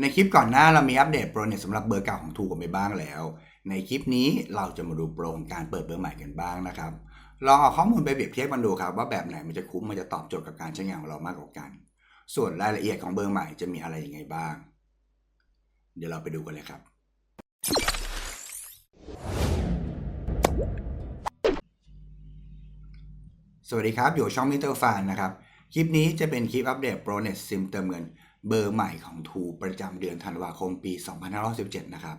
ในคลิปก่อนหน้าเรามีอัปเดตโปรเน็ตสำหรับเบอร์เก่าของทูกันไปบ้างแล้ว ในคลิปนี้เราจะมาดูโปรของการเปิดเบอร์ใหม่กันบ้างนะครับ ลองเอาข้อมูลไปเปรียบเทียบกันดูครับว่าแบบไหนมันจะคุ้มมันจะตอบโจทย์กับการใช้งานของเรามากกว่ากัน ส่วนรายละเอียดของเบอร์ใหม่จะมีอะไรยังไงบ้าง เดี๋ยวเราไปดูกันเลยครับ สวัสดีครับ อยู่ช่องมิเตอร์ฟานนะครับ คลิปนี้จะเป็นคลิปอัปเดตโปรเน็ตซิมเติมเงิน เบอร์ใหม่ของทูประจำเดือนธันวาคมปี 2517 นะครับ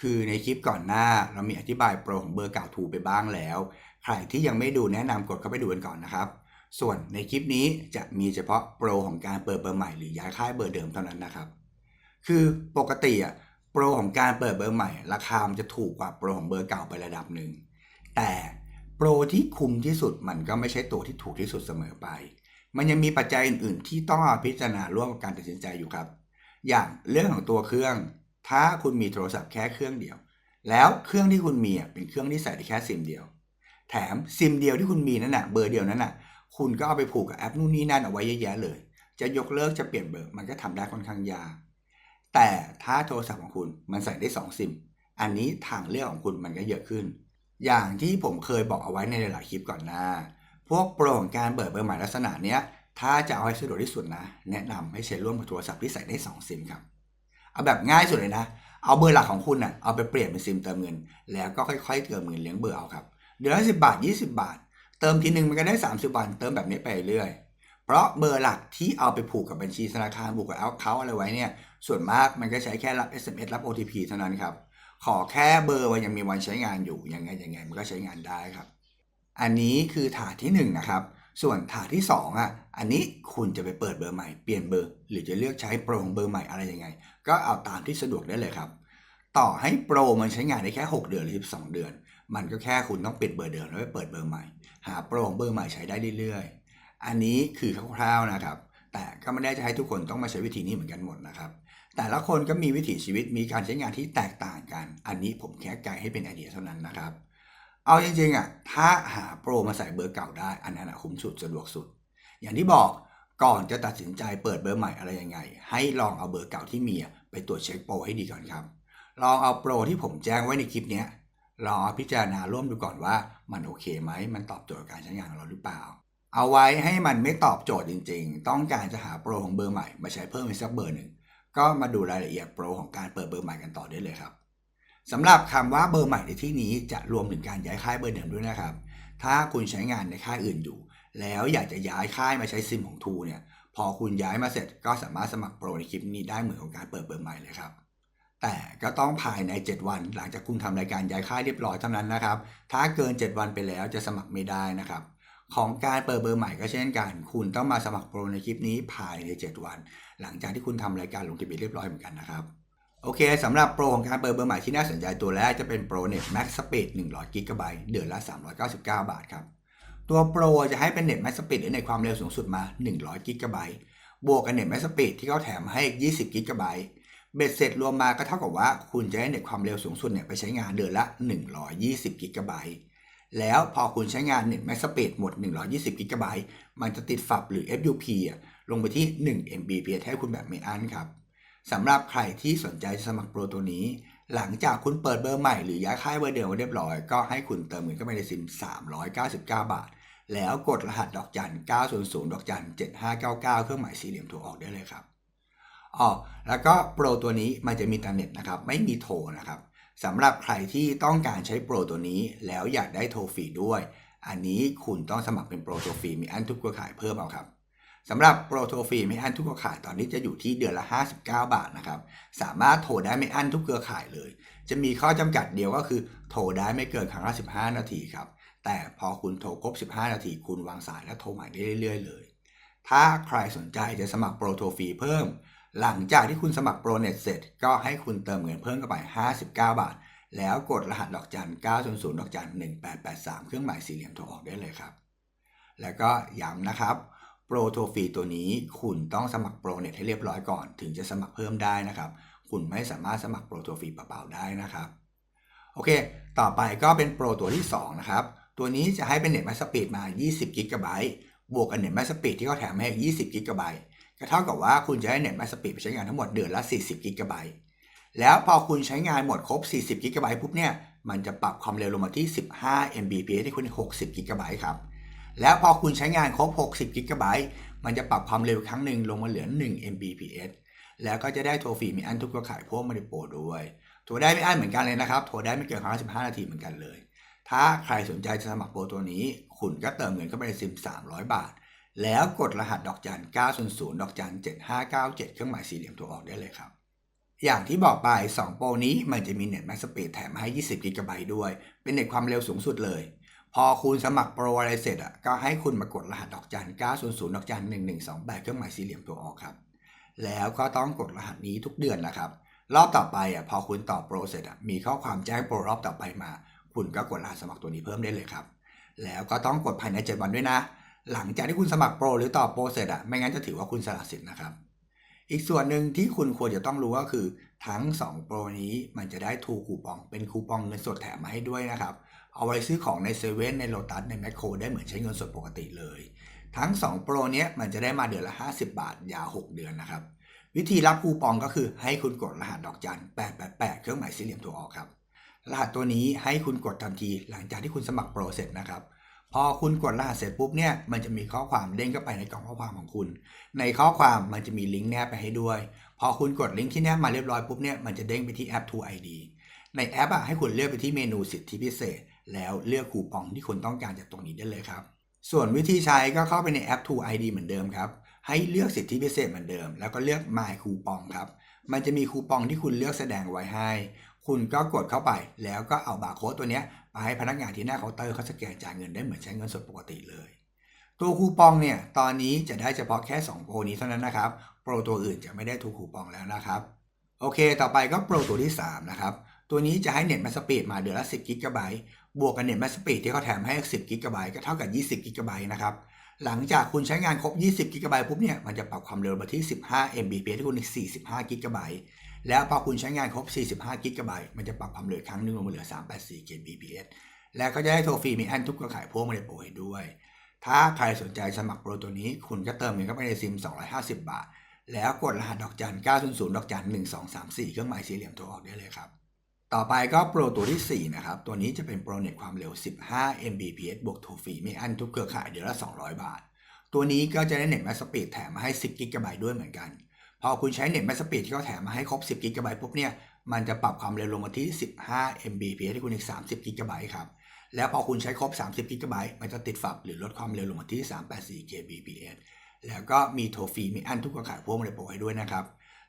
คือในคลิปก่อนหน้าเรามีอธิบายโปรของเบอร์เก่าทูไปบ้างแล้ว ใครที่ยังไม่ดูแนะนำกดเข้าไปดูกันก่อนนะครับ ส่วนในคลิปนี้จะมีเฉพาะโปรของการเปิดเบอร์ใหม่หรือย้ายค่ายเบอร์เดิมเท่านั้นนะครับ คือปกติอะโปรของการเปิดเบอร์ใหม่ ราคามันจะถูกกว่าโปรของเบอร์เก่าไประดับหนึ่ง แต่โปรที่คุ้มที่สุดมันก็ไม่ใช่ตัวที่ถูกที่สุดเสมอไป มันยังมีปัจจัยอื่น ๆ ที่ต้องพิจารณาร่วมกับการตัดสินใจอยู่ครับ อย่างเรื่องของตัวเครื่อง ถ้าคุณมีโทรศัพท์แค่เครื่องเดียว แล้วเครื่องที่คุณมีเป็นเครื่องที่ใส่ได้แค่ซิมเดียว แถมซิมเดียวที่คุณมีนั่นน่ะเบอร์เดียวนั้นน่ะ คุณก็เอาไปผูกกับแอปนู่นนี่นั่นเอาไว้เยอะแยะเลย จะยกเลิกจะเปลี่ยนเบอร์มันก็ทำได้ค่อนข้างยาก แต่ถ้าโทรศัพท์ของคุณมันใส่ได้2ซิม อันนี้ทางเลือกของคุณมันก็เยอะขึ้น อย่างที่ผมเคยบอกเอาไว้ในหลายคลิปก่อนหน้าพวกโปรของการเปิดเบอร์ใหม่ลักษณะเนี้ย ถ้าจะเอาให้สะดวกที่สุดนะ แนะนำให้ใช้ร่วมกับโทรศัพท์ที่ใส่ได้2ซิมครับ เอาแบบง่ายสุดเลยนะ เอาเบอร์หลักของคุณน่ะเอาไปเปลี่ยนเป็นซิมเติมเงิน แล้วก็ค่อยๆเติมเงินเลี้ยงเบอร์เอาครับ เดือนละสิบาท 20 บาท เติมทีหนึ่งมันก็ได้ 30วันเติมแบบนี้ไปเรื่อย เพราะเบอร์หลักที่เอาไปผูกกับบัญชีธนาคารผูกกับแอปเขาอะไรไว้เนี่ย ส่วนมากมันก็ใช้แค่รับ SMS รับ OTP เท่านั้นครับ ขอแค่เบอร์มันยังมีวันใช้งานอยู่ ยังไงยังไงมันก็ใช้งานได้ครับ อันนี้คือถาดที่1นนะครับ ส่วนถาดที่ 2อะอันนี้คุณจะไปเปิดเบอร์ใหม่เปลี่ยนเบอร์ หรือจะเลือกใช้โปรของเบอร์ใหม่อะไรยังไง ก็เอาตามที่สะดวกได้เลยครับ ต่อให้โปรมันใช้งานได้แค่ 6 เดือนหรือ 12 เดือน มันก็แค่คุณต้องปิดเบอร์เดิมแล้วไปเปิดเบอร์ใหม่ หาโปรของเบอร์ใหม่ใช้ได้เรื่อยๆ อันนี้คือคร่าวๆนะครับ แต่ก็ไม่ได้จะให้ทุกคนต้องมาใช้วิธีนี้เหมือนกันหมดนะครับ แต่ละคนก็มีวิถีชีวิตมีการใช้งานที่แตกต่างกัน อันนี้ผมแค่ไกด์ให้เป็นไอเดียเท่านั้นนะครับ เอาจริงๆอะถ้าหาโปรมาใส่เบอร์เก่าได้ อันนั้นคุ้มสุดสะดวกสุด อย่างที่บอกก่อนจะตัดสินใจเปิดเบอร์ใหม่อะไรยังไง ให้ลองเอาเบอร์เก่าที่มีไปตรวจเช็คโปรให้ดีก่อนครับ ลองเอาโปรที่ผมแจ้งไว้ในคลิปนี้ลองเอาพิจารณาร่วมดูก่อนว่ามันโอเคไหมมันตอบโจทย์กับการใช้งานของเราหรือเปล่า เอาไว้ให้มันไม่ตอบโจทย์จริง ๆ ต้องการจะหาโปรของเบอร์ใหม่มาใช้เพิ่มอีกสักเบอร์หนึ่งก็มาดูรายละเอียดโปรของการเปิดเบอร์ใหม่กันต่อได้เลยครับ สำหรับคำว่าเบอร์ใหม่ในที่นี้จะรวมถึงการย้ายค่ายเบอร์เดิมด้วยนะครับ ถ้าคุณใช้งานในค่ายอื่นอยู่ แล้วอยากจะย้ายค่ายมาใช้ซิมของทูเนี่ย พอคุณย้ายมาเสร็จก็สามารถสมัครโปรในคลิปนี้ได้เหมือนกับการเปิดเบอร์ใหม่เลยครับ แต่ก็ต้องภายใน 7 วัน หลังจากคุณทำรายการย้ายค่ายเรียบร้อยเท่านั้นนะครับ ถ้าเกิน 7 วันไปแล้วจะสมัครไม่ได้นะครับของการเปิดเบอร์ใหม่ก็เช่นกัน คุณต้องมาสมัครโปรในคลิปนี้ภายใน 7 วัน หลังจากที่คุณทำรายการลงทะเบียนเรียบร้อยเหมือนกันนะครับ โอเคสำหรับโปรของการเปิดเบอร์ใหม่ที่น่าสนใจตัวแรกจะเป็นโปรเน็ต Max Speed 100 g b เดือนละ 399 บาทครับ ตัวโปรจะให้เป็นเน็ต Max Speed หรือในความเร็วสูงสุดมา 100 g b บวกกับเน็ต Max Speed ที่เขาแถมให้ 20 g b เบ็ดเสร็จรวมมาก็เท่ากับว่าคุณจะได้เน็ตความเร็วสูงสุดเนี่ยไปใช้งานเดือนละ 120 g b แล้วพอคุณใช้งานเน็ต Max Speed หมด 120 g b มันจะติดฝับหรือ FUP อะลงไปที่ 1 Mbps ให้คุณแบบไม่อั้นครับ สำหรับใครที่สนใจสมัครโปรตัวนี้ หลังจากคุณเปิดเบอร์ใหม่หรือย้ายค่ายเบอร์เดิมเรียบร้อย ก็ให้คุณเติมเงินเข้าไปในซิม 399 บาท แล้วกดรหัสดอกจัน 900 ดอกจัน 7599 เครื่องหมายสี่เหลี่ยมโทรออกได้เลยครับอ๋อแล้วก็โปรตัวนี้มันจะมีอินเทอร์เน็ตนะครับ ไม่มีโทรนะครับสำหรับใครที่ต้องการใช้โปรตัวนี้ แล้วอยากได้โทรฟรีด้วย อันนี้คุณต้องสมัครเป็นโปรตัวฟรีมีอันทุกเครือข่ายเพิ่มเอาครับ สำหรับโปรโทรฟีไม่อั้นทุกเครือข่ายตอนนี้จะอยู่ที่เดือนละ 59 บาทนะครับ สามารถโทรได้ไม่อั้นทุกเครือข่ายเลย จะมีข้อจำกัดเดียวก็คือ โทรได้ไม่เกินครั้งละ 15 นาทีครับ แต่พอคุณโทรครบ 15 นาที คุณวางสายและโทรใหม่ได้เรื่อยๆเลย ถ้าใครสนใจจะสมัครโปรโทรฟีเพิ่ม หลังจากที่คุณสมัครโปรเน็ตเสร็จ ก็ให้คุณเติมเงินเพิ่มเข้าไป 59 บาท แล้วกดรหัสดอกจัน900ดอกจัน1883 เครื่องหมายสี่เหลี่ยมโทรออกได้เลยครับ แล้วก็ย้ำนะครับ โปรโทรฟรีตัวนี้คุณต้องสมัครโปรเน็ตให้เรียบร้อยก่อน ถึงจะสมัครเพิ่มได้นะครับ คุณไม่สามารถสมัครโปรโทรฟรีเปล่าๆได้นะครับ โอเค ต่อไปก็เป็นโปรตัวที่ 2 นะครับ ตัวนี้จะให้เป็นเน็ตแมสสปีดมา 20 g b บวกกับเน็ตแมสสปีดที่เขาแถมให้20 g b ก็เท่ากับว่าคุณจะได้เน็ตแมสสปีดไปใช้งานทั้งหมดเดือนละ 40กิกะไบต์แล้วพอคุณใช้งานหมดครบ 40กิกะไบต์ปุ๊บเนี่ย มันจะปรับความเร็วลงมาที่ 15 Mbps ให้คุณ 60กิกะไบต์ครับ แล้วพอคุณใช้งานครบ 60กิกะไบต์มันจะปรับความเร็วครั้งหนึ่งลงมาเหลือ 1 Mbps แล้วก็จะได้โทรฟรีมีอันทุกเครือข่ายพวกมาริโปรด้วยโทรได้ไม่อันเหมือนกันเลยนะครับ โทรได้ไม่เกินครั้งละ15 นาทีเหมือนกันเลย ถ้าใครสนใจจะสมัครโปรตัวนี้ คุณก็เติมเงินเข้าไปในซิม 300 บาท แล้วกดรหัสดอกจัน 900 ดอกจัน 7597 เครื่องหมายสี่เหลี่ยมตัวออกได้เลยครับ อย่างที่บอกไป 2 โปรนี้มันจะมีเน็ตแม็กสปีดแถมมาให้ 20กิกะไบต์ด้วย เป็นเน็ตความเร็วสูงสุดเลย พอคุณสมัครโปรอะไรเสร็จอะก็ให้คุณมากดรหัสดอกจัน 900 ดอกจัน 1128 เครื่องหมายสี่เหลี่ยมตัวออกครับ แล้วก็ต้องกดรหัสนี้ทุกเดือนนะครับ รอบต่อไปอะพอคุณต่อโปรเสร็จอะมีข้อความแจ้งโปรรอบต่อไปมา คุณก็กดรหัสสมัครตัวนี้เพิ่มได้เลยครับ แล้วก็ต้องกดภายใน 7 วันด้วยนะ หลังจากที่คุณสมัครโปรหรือต่อโปรเสร็จอะไม่งั้นจะถือว่าคุณสละสิทธิ์นะครับ อีกส่วนหนึ่งที่คุณควรจะต้องรู้ก็คือ ทั้ง 2 โปรนี้มันจะได้ทูคูปองเป็นคูปองเงินสดแถมมาให้ด้วยนะครับ เอาไว้ซื้อของในเซเว่นในโลตัสในแมคโครได้เหมือนใช้เงินสดปกติเลย ทั้ง 2 โปรเนี้ยมันจะได้มาเดือนละ 50 บาท ยาว 6 เดือนนะครับ วิธีรับคูปองก็คือให้คุณกดรหัสดอกจัน 888 เครื่องหมายสี่เหลี่ยมตัวออกครับ รหัสตัวนี้ให้คุณกดทันทีหลังจากที่คุณสมัครโปรเสร็จนะครับพอคุณกดรหัสเสร็จปุ๊บเนี่ยมันจะมีข้อความเด้งเข้าไปในกล่องข้อความของคุณ ในข้อความมันจะมีลิงก์แนบไปให้ด้วย พอคุณกดลิงก์ที่แนบมาเรียบร้อยปุ๊บเนี่ยมันจะเด้งไปที่แอป True ID ในแอปอะให้คุณเลือกไปที่เมนูสิทธิพิเศษ แล้วเลือกคูปองที่คุณต้องการจากตรงนี้ได้เลยครับ ส่วนวิธีใช้ก็เข้าไปในแอป True ID เหมือนเดิมครับ ให้เลือกสิทธิพิเศษเหมือนเดิม แล้วก็เลือก My คูปองครับ มันจะมีคูปองที่คุณเลือกแสดงไว้ให้ คุณก็กดเข้าไป แล้วก็เอาบาร์โค้ดตัวนี้ไปให้พนักงานที่หน้าเคาน์เตอร์เขาสแกนจ่ายเงินได้เหมือนใช้เงินสดปกติเลยตัวคูปองเนี่ยตอนนี้จะได้เฉพาะแค่ 2 โปรนี้เท่านั้นนะครับ โปรตัวอื่นจะไม่ได้ถูกคูปองแล้วนะครับ โอเค ต่อไปก็โปรตัวที่ 3 นะครับ ตัวนี้จะให้เน็ตมสสปีดมาเดือนละ 10กิกะไบต์ บวกกับเน็ตแมสสปีดที่เขาแถมให้ 10กิกะไบต์ก็เท่ากับ 20กิกะไบต์นะครับ หลังจากคุณใช้งานครบ 20กิกะไบต์ปุ๊บเนี่ยมันจะปรับความเร็วมาที่ 15 Mbps ที่คุณอีก45กิกะไบต์แล้วพอคุณใช้งานครบ 45กิกะไบต์มันจะปรับความเร็วครั้งหนึงลงมาเหลือ 384 kbps แล้วก็จะได้โทรฟรีมีแอนทุกเครือข่ายพ่วงมาในโปรให้ด้วย ถ้าใครสนใจสมัครโปรตัวนี้ คุณก็เติมเงินเข้าไปในซิม 250 บาท แล้วกดรหัสดอกจัน 900 ดอกจัน 1234 เครื่องหมายสี่เหลี่ยมโทรออกได้เลยครับ ต่อไปก็โปรตัวที่ 4 นะครับ ตัวนี้จะเป็นโปรเน็ตความเร็ว 15 Mbps บวกทรฟรีมีอันทุกเครือข่ายเดือนละ 200 บาท ตัวนี้ก็จะได้เน็ตแมสสปีดแถมมาให้ 10 กิกะไบต์ด้วยเหมือนกัน พอคุณใช้เน็ตแมสสปีดที่เขาแถมมาให้ครบ 10 กิกะไบต์ปุ๊บเนี่ย มันจะปรับความเร็วลงมาที่ 15 Mbps ที่คุณอีก 30 กิกะไบต์ครับ แล้วพอคุณใช้ครบ 30 กิกะไบต์มันจะติดฝับหรือลดความเร็วลงมาที่ 384 kbps แล้วก็มีโทรฟรีมีอันทุกเครือข่ายพ่วงมาในโปรให้ด้วยนะครับ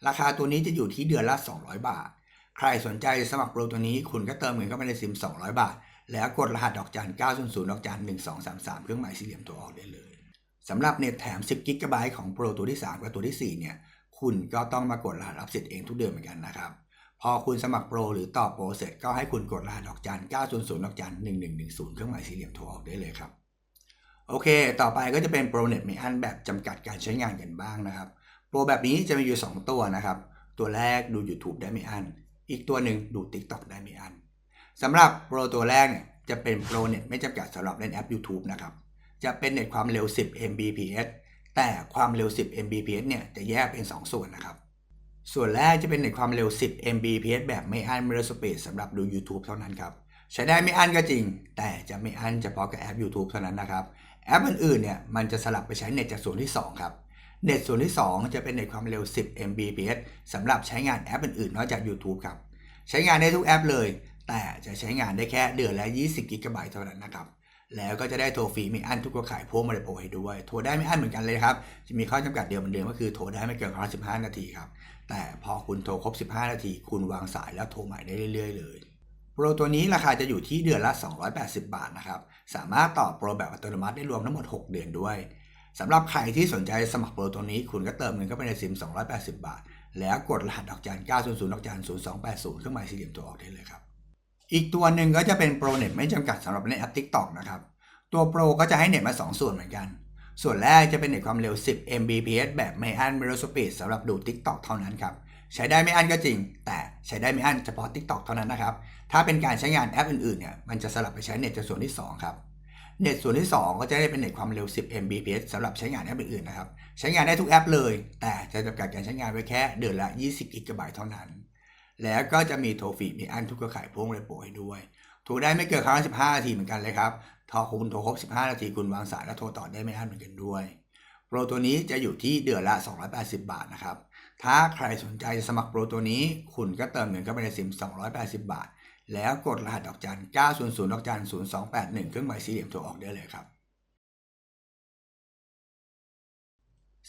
ราคาตัวนี้จะอยู่ที่เดือนละ 200 บาท ใครสนใจสมัครโปรตัวนี้คุณก็เติมเงินเข้าไปในซิม 200 บาท แล้วกดรหัสดอกจัน 900 ดอกจัน 1233 เครื่องหมายสี่เหลี่ยมตัวออกได้เลยสำหรับเน็ตแถม 10กิกะไบต์ของโปรตัวที่ 3 กับตัวที่ 4 เนี่ย คุณก็ต้องมากดรหัสรับสิทธิ์เองทุกเดือนเหมือนกันนะครับ พอคุณสมัครโปรหรือต่อโปรเสร็จก็ให้คุณกดรหัสดอกจัน 900 ดอกจัน 1110 เครื่องหมายสี่เหลี่ยมโทรออกได้เลยครับ โอเค ต่อไปก็จะเป็นโปรเน็ตไม่อันแบบจำกัดการใช้งานกันบ้างนะครับ โปรแบบนี้จะมีอยู่ 2 ตัวนะครับ ตัวแรกดู YouTube ได้ไม่อัน อีกตัวหนึ่งดู TikTok ได้ไม่อันสำหรับโปรตัวแรกเนี่ยจะเป็นโปรเน็ตไม่จำกัดสำหรับเล่นแอป YouTube นะครับ จะเป็นเน็ตความเร็ว 10 Mbps แต่ความเร็ว 10 Mbps เนี่ยจะแยกเป็น 2 ส่วนนะครับ ส่วนแรกจะเป็นเน็ตความเร็ว 10 Mbps แบบไม่อั้นไม่ลดสปีดสำหรับดู YouTube เท่านั้นครับ ใช้ได้ไม่อั้นก็จริง แต่จะไม่อั้นเฉพาะกับแอป YouTube เท่านั้นนะครับ แอปอื่นๆเนี่ยมันจะสลับไปใช้เน็ตจากส่วนที่ 2 ครับ เน็ตส่วนที่ 2 จะเป็นเน็ตความเร็ว 10 Mbps สำหรับใช้งานแอปอื่นๆ นอกจาก YouTube ครับ ใช้งานได้ทุกแอปเลย แต่จะใช้งานได้แค่เดือนละ 20กิกะไบต์เท่านั้นนะครับ แล้วก็จะได้โทรฟรีไม่อั้นทุกเครือข่ายพวงมาในโปรให้ด้วย โทรได้ไม่อั้นเหมือนกันเลยครับ จะมีข้อจำกัดเดียวเหมือนเดิมก็คือโทรได้ไม่เกินครั้ง15 นาทีครับ แต่พอคุณโทรครบ 15 นาที คุณวางสายแล้วโทรใหม่ได้เรื่อย ๆ เลยโปรตัวนี้ราคาจะอยู่ที่เดือนละ 280 บาทนะครับ สามารถต่อโปรแบบอัตโนมัติได้รวมทั้งหมด 6 เดือนด้วย สำหรับใครที่สนใจสมัครโปรตัวนี้ คุณก็เติมเงินเข้าไปในซิม 280 บาท แล้วกดรหัสดอกจัน900ดอกจัน0280 เครื่องหมายสี่เหลี่ยมตัวออกได้เลยครับ อีกตัวหนึ่งก็จะเป็นโปรเน็ตไม่จำกัดสำหรับเล่นแอป TikTok นะครับ ตัวโปรก็จะให้เน็ตมา 2 ส่วนเหมือนกัน ส่วนแรกจะเป็นเน็ตความเร็ว 10 Mbps แบบไม่อั้นไม่ลดสปีดสำหรับดู TikTok เท่านั้นครับ ใช้ได้ไม่อั้นก็จริง แต่ใช้ได้ไม่อั้นเฉพาะ TikTok เท่านั้นนะครับ ถ้าเป็นการใช้งานแอปอื่นๆเนี่ย มันจะสลับไปใช้เน็ตจากส่วนที่ 2 ครับ เน็ตส่วนที่ 2 ก็จะได้เป็นเน็ตความเร็ว 10 Mbps สำหรับใช้งานแอปอื่นๆนะครับ ใช้งานได้ทุกแอปเลย แต่จะจำกัดการใช้งานไว้แค่เดือนละ 20 กิกะไบต์เท่านั้น แล้วก็จะมีโทรฟรีมีอันทุกเครือข่ายพ่วงเรโปรให้ด้วย โทรได้ไม่เกินครั้งละ15 นาทีเหมือนกันเลยครับทอคุณโทรครบ 15 นาทีคุณวางสายและโทรต่อได้ไม่อั้นเหมือนกันด้วย โปรตัวนี้จะอยู่ที่เดือนละ 280 บาทนะครับ ถ้าใครสนใจจะสมัครโปรตัวนี้ คุณก็เติมเงินเข้าไปในซิม 280 บาท แล้วกดรหัสดอกจัน 900 ดอกจัน 0281 เครื่องหมายสี่เหลี่ยมโทรออกได้เลยครับ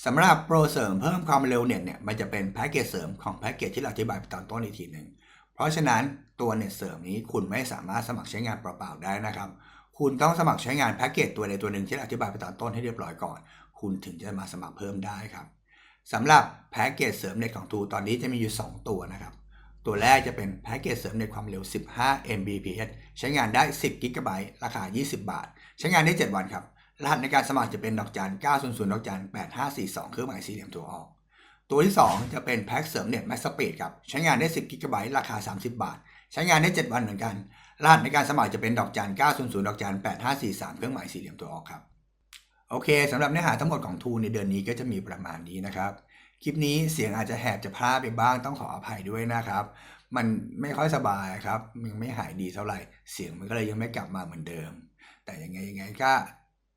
สำหรับโปรเสริมเพิ่มความเร็วเน็ตเนี่ยมันจะเป็นแพ็กเกจเสริมของแพ็กเกจที่เราอธิบายไปตอนต้นอีกทีหนึ่งเพราะฉะนั้นตัวเน็ตเสริมนี้คุณไม่สามารถสมัครใช้งานเปล่าๆได้นะครับ คุณต้องสมัครใช้งานแพ็กเกจตัวใดตัวหนึ่งที่เราอธิบายไปตอนต้นให้เรียบร้อยก่อน คุณถึงจะมาสมัครเพิ่มได้ครับสำหรับแพ็กเกจเสริมเน็ตของทูตอนนี้จะมีอยู่ 2 ตัวนะครับ ตัวแรกจะเป็นแพ็กเกจเสริมเน็ตความเร็ว 15 Mbps ใช้งานได้ 10 g b ราคา 20 บาท ใช้งานได้ 7 วันครับ รหัสในการสมัครจะเป็นดอกจัน900ดอกจัน8542 เครื่องหมายสี่เหลี่ยมตัวออก ตัวที่ 2 จะเป็นแพ็กเสริมเน็ตแมสสปีดครับ ใช้งานได้ 10 g b ราคา 30 บาท ใช้งานได้ 7 วันเหมือนกัน รหัสในการสมัครจะเป็นดอกจัน900ดอกจัน8543 เครื่องหมายสี่เหลี่ยมตัวออกครับ โอเคสำหรับเนื้อหาทั้งหมดของทูในเดือนนี้ก็จะมีประมาณนี้นะครับ คลิปนี้เสียงอาจจะแหบจะพลาดไปบ้างต้องขออภัยด้วยนะครับ มันไม่ค่อยสบายครับมันไม่หายดีเท่าไหร่เสียงมันก็เลยยังไม่กลับมาเหมือนเดิม แต่ยังไงยังไงก็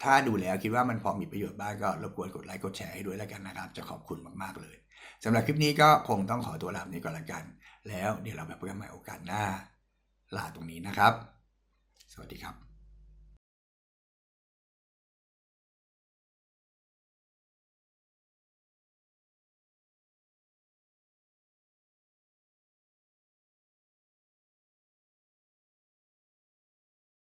ถ้าดูแล้วคิดว่ามันพอมีประโยชน์บ้างก็รบกวนกดไลค์กดแชร์ให้ด้วยแล้วกันนะครับ จะขอบคุณมากๆเลยสำหรับคลิปนี้ก็คงต้องขอตัวลาไปก่อนละกัน แล้วเดี๋ยวเราไปพบกันใหม่โอกาสหน้า ลาตรงนี้นะครับ สวัสดีครับ